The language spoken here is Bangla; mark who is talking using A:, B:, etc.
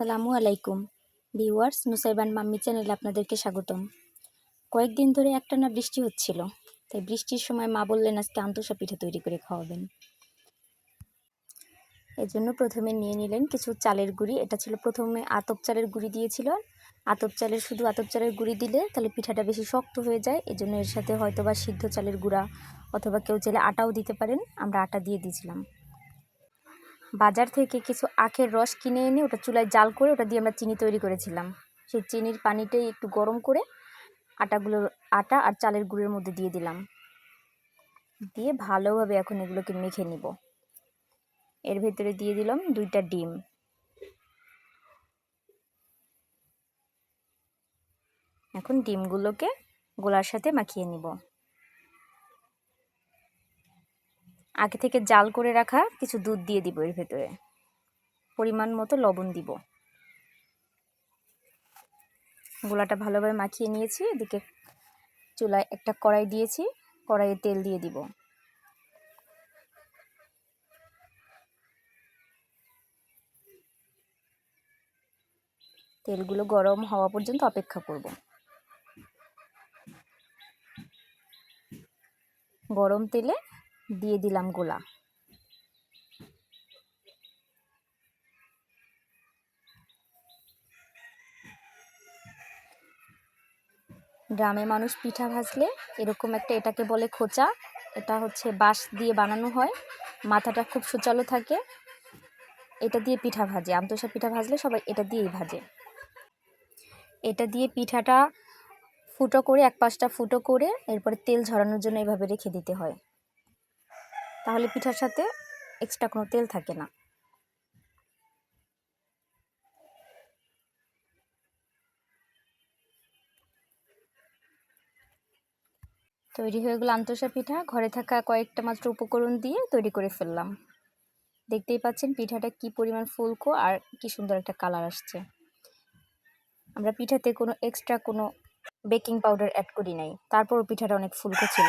A: আসসালামু আলাইকুম। ভিউয়ার্স, নুসাইবান মাম্মি চ্যানেলে আপনাদেরকে স্বাগতম। কয়েকদিন ধরে একটানা বৃষ্টি হচ্ছিল, তাই বৃষ্টির সময় মা বললেন আজকে আন্তসা পিঠা তৈরি করে খাওয়াবেন। এজন্য প্রথমে নিয়ে নিলেন কিছু চালের গুঁড়ি। এটা ছিল প্রথমে আতপ চালের গুঁড়ি দিয়েছিল। আতপ চালের শুধু আতপ চালের গুঁড়ি দিলে তাহলে পিঠাটা বেশি শক্ত হয়ে যায়। এজন্য এর সাথে হয়তো বা সিদ্ধ চালের গুঁড়া অথবা কেউ চাইলে আটাও দিতে পারেন। আমরা আটা দিয়ে দিয়েছিলাম। বাজার থেকে কিছু আখের রস কিনে এনে ওটা চুলায় জাল করে ওটা দিয়ে আমরা চিনি তৈরি করেছিলাম। সেই চিনির পানিটাই একটু গরম করে আটাগুলো, আটা আর চালের গুঁড়ের মধ্যে দিয়ে দিলাম। দিয়ে ভালোভাবে এখন এগুলোকে মেখে নিব। এর ভেতরে দিয়ে দিলাম দুইটা ডিম। এখন ডিমগুলোকে গোলার সাথে মাখিয়ে নিব। আগে থেকে জাল করে রাখা কিছু দুধ দিয়ে দিব এর ভেতরে। পরিমাণ মতো লবণ দিব। গোলাটা ভালোভাবে মাখিয়ে নিয়েছি, এদিকে চুলায় একটা কড়াই দিয়েছি, কড়াইয়ে তেল দিয়ে দিব। তেলগুলো গরম হওয়া পর্যন্ত অপেক্ষা করব। গরম তেলে দিয়ে দিলাম গোলা। গ্রামে মানুষ পিঠা ভাজলে এরকম একটা এটাকে বলে খোঁচা, এটা হচ্ছে বাঁশ দিয়ে বানানো হয়, মাথাটা খুব সুচালো থাকে। এটা দিয়ে পিঠা ভাজে, আমতসা পিঠা ভাজলে সবাই এটা দিয়েই ভাজে। এটা দিয়ে পিঠাটা ফুটো করে এক পাশটা ফুটো করে, এরপরে তেল ঝরানোর জন্য এভাবে রেখে দিতে হয়। তাহলে পিঠার সাথে এক্সট্রা কোনো তেল থাকে না। তৈরি হয়ে গেল আন্তসা পিঠা। ঘরে থাকা কয়েকটা মাত্র উপকরণ দিয়ে তৈরি করে ফেললাম। দেখতেই পাচ্ছেন পিঠাটা কি পরিমাণ ফুলকো আর কি সুন্দর একটা কালার আসছে। আমরা পিঠাতে কোনো এক্সট্রা কোনো বেকিং পাউডার অ্যাড করি নাই। তারপরও পিঠাটা অনেক ফুলকো ছিল।